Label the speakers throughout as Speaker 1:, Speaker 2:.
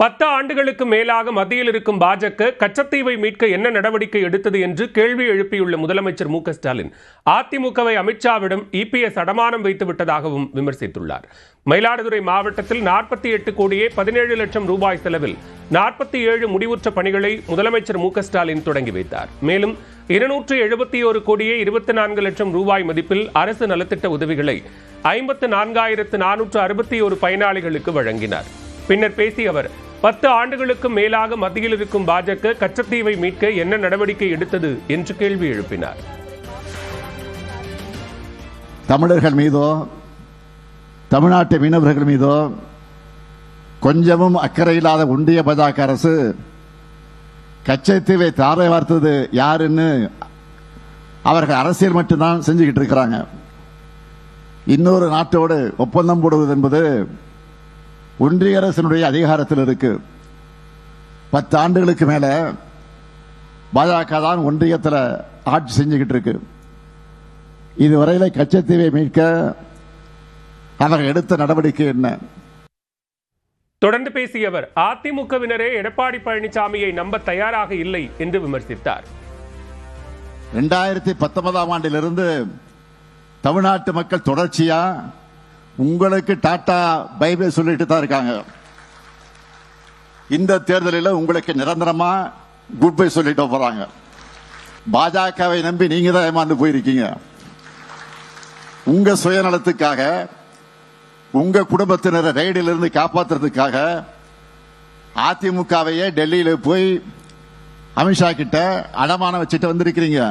Speaker 1: பத்து ஆண்டுகளுக்கு மேலாக மத்தியில் இருக்கும் பாஜக கச்சத்தீவை மீட்க என்ன நடவடிக்கை எடுத்தது என்று கேள்வி எழுப்பியுள்ள முதலமைச்சர் மு ஸ்டாலின் அதிமுகவை அமித்ஷாவிடம் இபிஎஸ் அடமானம் வைத்து விட்டதாகவும் விமர்சித்துள்ளார். மயிலாடுதுறை மாவட்டத்தில் நாற்பத்தி எட்டு கோடியே பதினேழு லட்சம் ரூபாய் செலவில் நாற்பத்தி ஏழு முடிவுற்ற பணிகளை முதலமைச்சர் மு ஸ்டாலின் தொடங்கி வைத்தார். மேலும் இருநூற்று எழுபத்தி ஒரு கோடியே இருபத்தி நான்கு லட்சம் ரூபாய் மதிப்பில் அரசு நலத்திட்ட உதவிகளை ஐம்பத்து நான்காயிரத்து நானூற்று அறுபத்தி ஒரு பயனாளிகளுக்கு வழங்கினார். பின்னர் பேசிய அவர் பத்து ஆண்டுகளுக்கும் மேலாக மத்தியில் இருக்கும் பாஜக கச்சத்தீவை மீட்க என்ன நடவடிக்கை எடுத்தது என்று கேள்வி எழுப்பினார்.
Speaker 2: தமிழர்கள் மீதோ தமிழ்நாட்டு மீனவர்கள் மீதோ கொஞ்சமும் அக்கறை இல்லாத ஒன்றிய பாஜக அரசு கச்சத்தீவை தாரை வார்த்தது யாருன்னு அவர்கள் அரசியல் மட்டும்தான் செஞ்சுக்கிட்டு இருக்கிறாங்க. இன்னொரு நாட்டோடு ஒப்பந்தம் போடுவது என்பது ஒன்றிய அரசினுடைய அதிகாரத்தில் இருக்கு. பத்து ஆண்டுகளுக்கு மேல பாஜக தான் ஒன்றியத்தில் ஆட்சி செஞ்சுக்கிட்டு இருக்கு. இதுவரையில கச்சத்தீவை மீட்க அவர்கள் எடுத்த நடவடிக்கை என்ன?
Speaker 1: தொடர்ந்து பேசிய அவர் அதிமுகவினரே எடப்பாடி பழனிசாமியை நம்ப தயாராக இல்லை என்று விமர்சித்தார்.
Speaker 2: ரெண்டாயிரத்தி பத்தொன்பதாம் ஆண்டிலிருந்து தமிழ்நாட்டு மக்கள் தொடர்ச்சியா உங்களுக்கு டாட்டா பைபிள் சொல்லிட்டு தான் இருக்காங்க. இந்த தேர்தலில் உங்களுக்கு நிரந்தரமா குட் பை சொல்லிட்டு போறாங்க. பாஜகவை நம்பி நீங்க தான் ஏமாந்து போயிருக்கீங்க. உங்க சுயநலத்துக்காக உங்க குடும்பத்தினரை ரைடில் இருந்து காப்பாத்துறதுக்காக அதிமுகவையே டெல்லியில போய் அமித்ஷா கிட்ட அடமானம் வச்சுட்டு வந்திருக்கிறீங்க.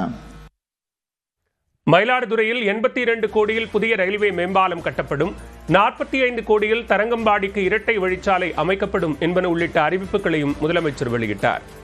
Speaker 1: மயிலாடுதுறையில் எண்பத்தி இரண்டு கோடியில் புதிய ரயில்வே மேம்பாலம் கட்டப்படும். நாற்பத்தி ஐந்து கோடியில் தரங்கம்பாடிக்கு இரட்டை வழிச்சாலை அமைக்கப்படும் என்பன உள்ளிட்ட அறிவிப்புகளையும் முதலமைச்சர் வெளியிட்டார்.